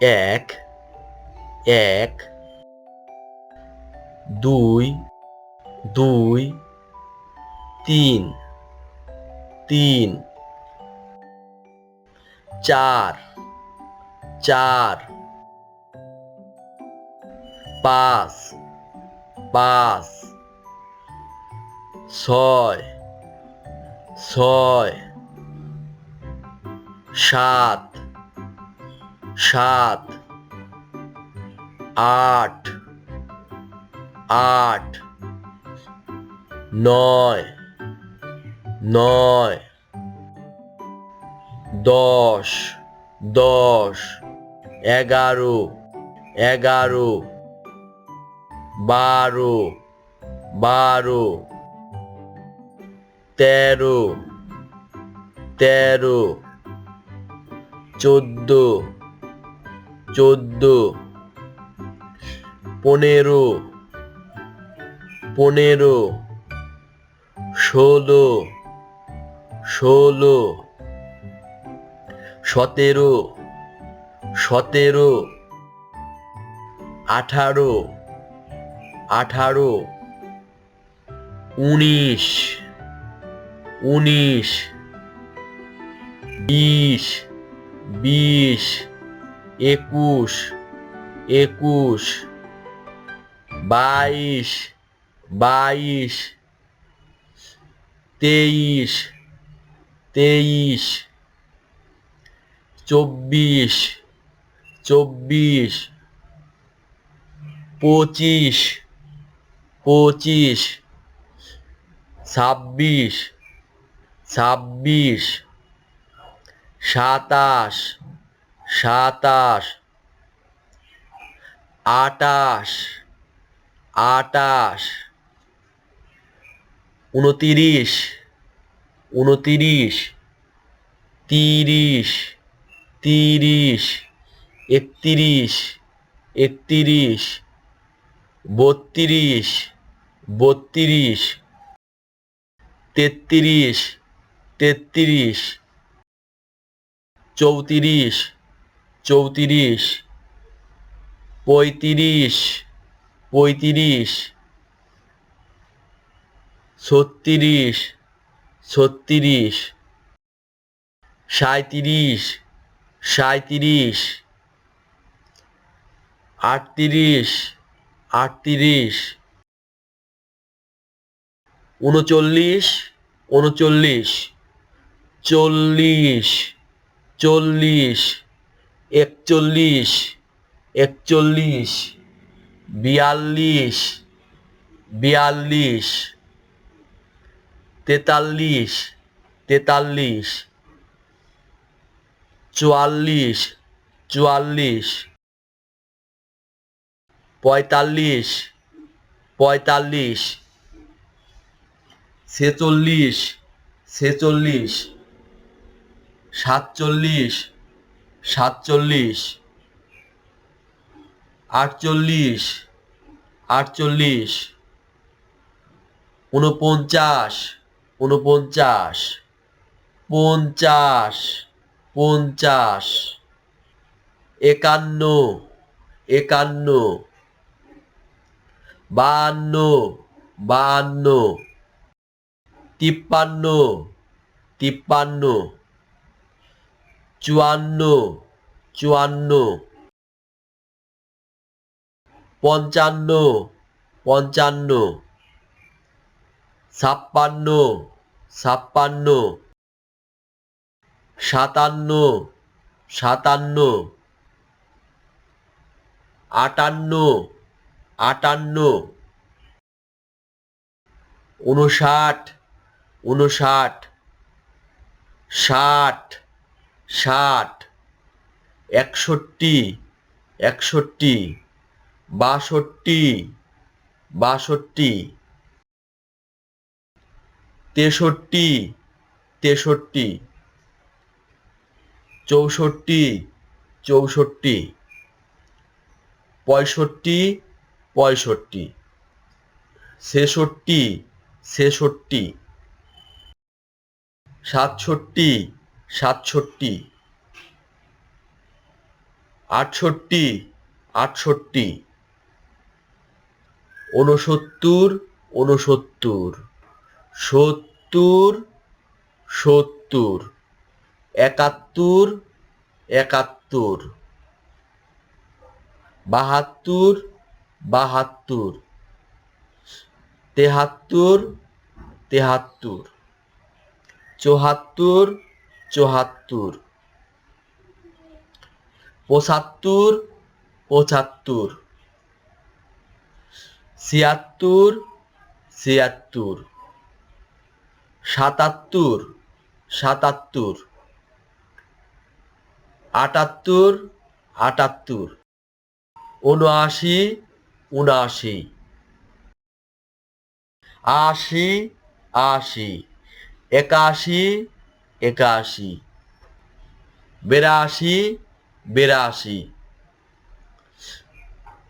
এক এক দুই দুই তিন তিন চার চার পাঁচ পাঁচ ছয় ছয় সাত সাত আট আট নয় নয় দশ দশ এগারো এগারো বারো বারো তেরো তেরো চোদ্দ চোদ্দ। পনেরো। পনেরো। ষোলো। ষোলো। সতেরো। সতেরো। আঠারো। আঠারো। উনিশ। উনিশ। বিশ। বিশ। একুশ একুশ বাইশ বাইশ তেইশ তেইশ চব্বিশ চব্বিশ পঁচিশ পঁচিশ ছাব্বিশ ছাব্বিশ সাতাশ সাতাশ আটাশ আটাশ উনতিরিশ উনতিরিশ তিরিশ তিরিশ একতিরিশ একতিরিশ বত্রিশ বত্রিশ তেত্রিশ তেত্রিশ চৌত্রিশ চৌত্রিশ পঁয়ত্রিশ পঁয়ত্রিশ ছত্রিশ ছত্রিশ সাঁত্রিশ সাঁত্রিশ আটত্রিশ আটত্রিশ উনচল্লিশ উনচল্লিশ চল্লিশ চল্লিশ একচল্লিশ একচল্লিশ বিয়াল্লিশ বিয়াল্লিশ তেতাল্লিশ তেতাল্লিশ চুয়াল্লিশ চুয়াল্লিশ পঁয়তাল্লিশ পঁয়তাল্লিশ ছেচল্লিশ ছেচল্লিশ সাতচল্লিশ সাতচল্লিশ আটচল্লিশ আটচল্লিশ ঊনপঞ্চাশ ঊনপঞ্চাশ পঞ্চাশ পঞ্চাশ একান্ন একান্ন বাহান্ন বাহান্ন তিপ্পান্ন তিপ্পান্ন চুয়ান্ন চুয়ান্ন পঞ্চান্ন পঞ্চান্ন ছাপ্পান্ন ছাপ্পান্ন সাতান্ন সাতান্ন আটান্ন আটান্ন উনষাট উনষাট ষাট ষাট একষট্টি একষট্টি বাষট্টি বাষট্টি তেষট্টি তেষট্টি চৌষট্টি চৌষট্টি পঁয়ষট্টি পঁয়ষট্টি ছেষট্টি ছেষট্টি সাতষট্টি সাতষট্টি। আটষট্টি আটষট্টি। ঊনসত্তর ঊনসত্তর। সত্তর সত্তর। একাত্তর একাত্তর। বাহাত্তর বাহাত্তর। তেহাত্তর তেহাত্তর। চুহাত্তর চুহাত্তর পঁচাত্তর পঁচাত্তর। ছিয়াত্তর ছিয়াত্তর। সাতাত্তর সাতাত্তর। আটাত্তর আটাত্তর। উনআশি উনআশি আশি আশি। একাশি একাশি। বিরাশি বিরাশি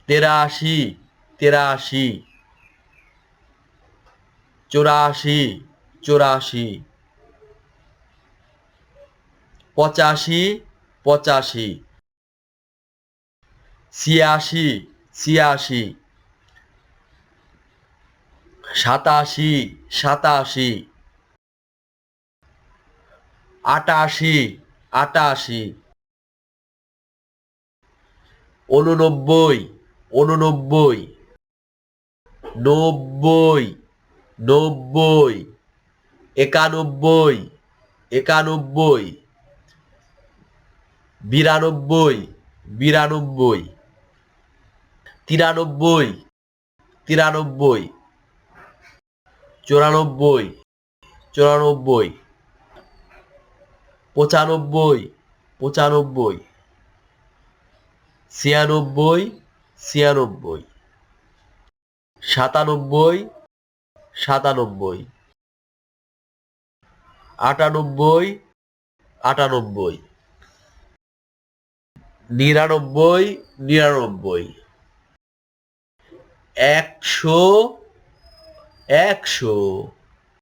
তেরাশি তেরাশি। চুরাশি চুরাশি। পঁচাশি পঁচাশি। ছিয়াশি ছিয়াশি। সাতাশি সাতাশি। আটাশি আটাশি। উননব্বই উননব্বই নব্বই নব্বই। একানব্বই একানব্বই। বিরানব্বই বিরানব্বই। তিরানব্বই তিরানব্বই। চুরানব্বই চুরানব্বই। পঁচানব্বই পঁচানব্বই ছিয়ানব্বই ছিয়ানব্বই সাতানব্বই সাতানব্বই আটানব্বই আটানব্বই নিরানব্বই নিরানব্বই একশো একশো